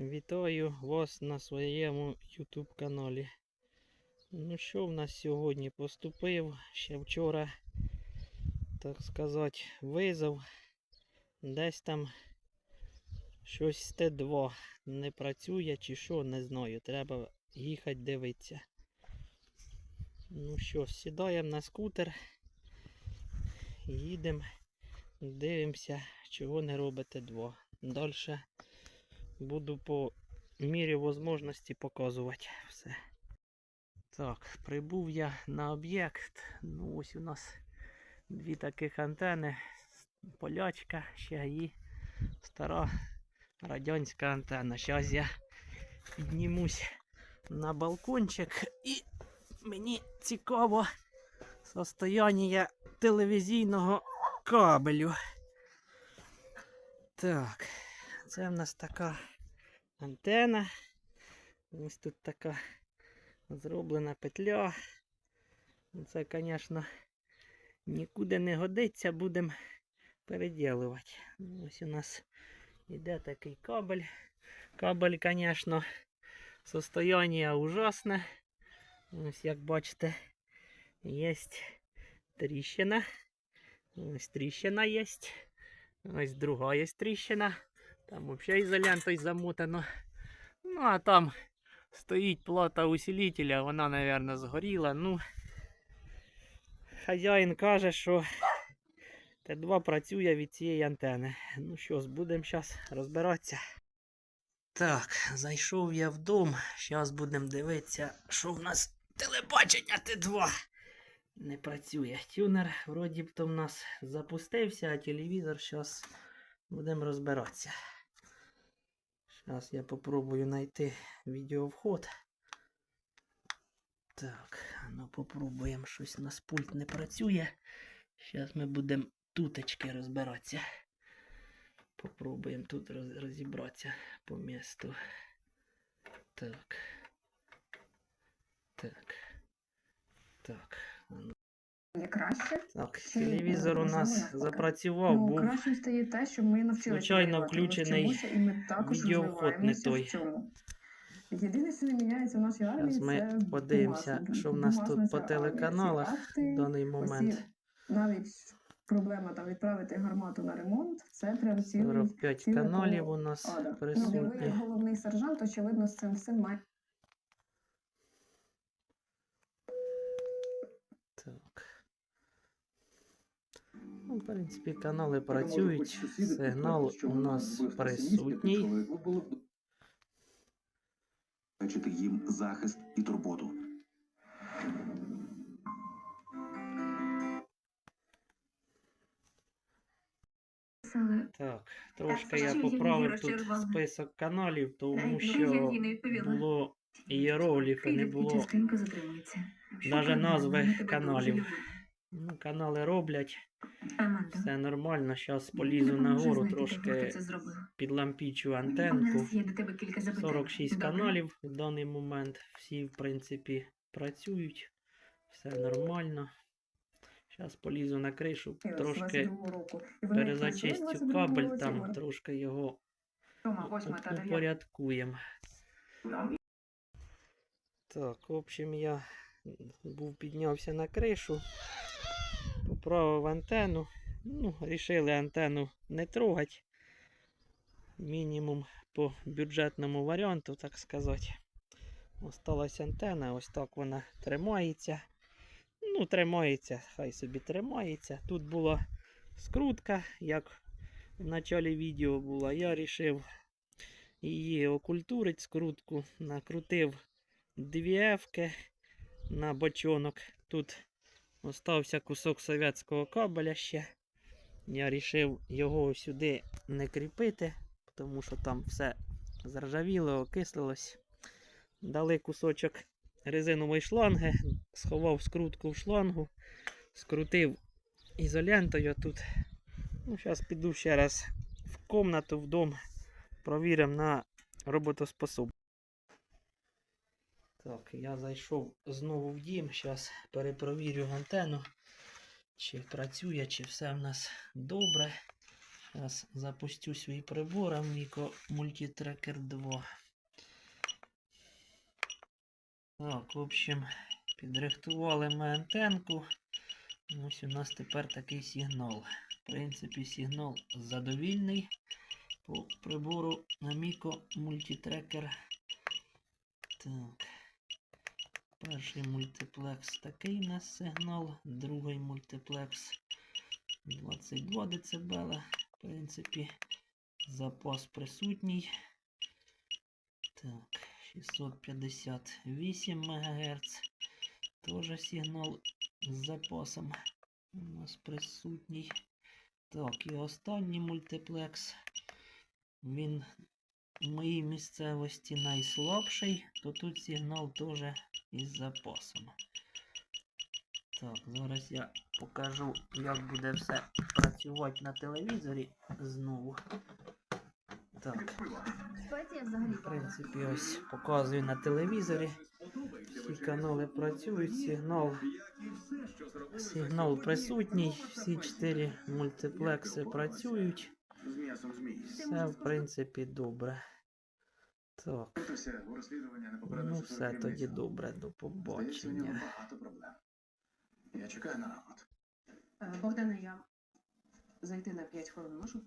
Вітаю вас на своєму YouTube каналі. Ну що в нас сьогодні поступив? Ще вчора, так сказати, визов. Десь там щось з Т2 не працює чи що, не знаю. Треба їхати дивитися. Ну що, сідаємо на скутер. Їдемо, дивимося, чого не робить Т2. Далі буду по мірі можливості показувати все. Так, прибув я на об'єкт. Ну, ось у нас дві таких антени. Полячка ще і стара радянська антенна. Зараз я піднімусь на балкончик і мені цікаво состояння телевізійного кабелю. Так, це в нас така антена. Ось тут така зроблена петля. Це, звісно, нікуди не годиться, будемо переділувати. Ось у нас іде такий кабель. Кабель, звісно, состояние ужасне. Ось як бачите, є тріщина. Ось тріщина є. Ось друга є тріщина. Там взагалі ізолентою замотано. Ну, а там стоїть плата усилителя, вона, мабуть, згоріла. Ну, хазяїн каже, що Т2 працює від цієї антени. Ну що ж, будемо зараз розбиратися. Так, зайшов я в дом. Зараз будемо дивитися, що в нас телебачення Т2 не працює. Тюнер вроді б то в нас запустився, а телевізор зараз будемо розбиратися. Зараз я попробую знайти відеовход. Так, ну попробуємо щось у нас пульт не працює. Зараз ми будемо тутечки розбиратися. Попробуємо тут роз- розібратися по місту. Так. Так. Так. Ну, краще. Так, телевізор у нас запрацював, Ну, був кращим стає те, що ми навчилися. Звичайно, включений і ми також відеоход не той. Єдине, що не міняється в нашій армії, Зараз ми це подивимося, що в нас тут по телеканалах в даний момент. навіть проблема там відправити гармату на ремонт, це треба цілий 45 ціле каналів у нас ада. Ну, присутні. головний сержант, очевидно, з цим всім має Так. В принципі, канали працюють. Сигнал у нас присутній. Бачити їм захист і турботу. Так, трошки я поправив тут список каналів, тому Ну, що було ієрогліфи, не було проблема? назви каналів. Ну, канали роблять, Аманда, все нормально. Зараз допоможи полізу нагору, знайти трошки підлампічу У антенку. нас є до тебе кілька запитань. 46 Добре? каналів в даний момент. Всі, в принципі, працюють. Все нормально. Зараз полізу на кришу, трошки 22-го року. І вони пройшли перезачистю кабель, там трошки його упорядкуємо. Так, в общем, я був піднявся на кришу, поправив антенну. Ну, рішили антенну не трогати. Мінімум по бюджетному варіанту, так сказати. Осталась антенна, ось так вона тримається. Ну, тримається, хай собі тримається. Тут була скрутка, як в началі відео була. Я вирішив її окультурити, скрутку, накрутив дві ефки на бочонок. Тут остався кусок совєтського кабеля ще. Я вирішив його сюди не кріпити, тому що там все заржавіло, окислилось. Дали кусочок резинової шланги, сховав скрутку в шлангу, скрутив ізолентою тут. Ну, зараз піду ще раз в комнату, в дом, провіримо на роботоспособність. Так, я зайшов знову в дім. Зараз перепровірю антенну, чи працює, чи все в нас добре. Зараз запустю свій прибор Amico Multitracker 2. Так, в общем, підрихтували ми антенку. Ось у нас тепер такий сигнал. В принципі, сигнал задовільний по прибору Amico Multitracker. Так. Перший мультиплекс такий у нас сигнал, другий мультиплекс 22 дБ. В принципі, запас присутній. Так, 658 МГц. Теж сигнал з запасом у нас присутній. Так, і останній мультиплекс. Він в моїй місцевості найслабший, то тут сигнал теж із запасом. Так, зараз я покажу, як буде все працювати на телевізорі знову. Так, в принципі, ось показую на телевізорі. Всі канали працюють, сигнал. Сигнал присутній, всі чотири мультиплекси працюють. М'ясом змії. Все, в принципі, добре. Так, у розслідування не попередив ну все тоді добре, до Здається, у нього побачення. багато проблем. Я чекаю на рапорт. Е, Богдане, я зайти на 5 хвилин можу?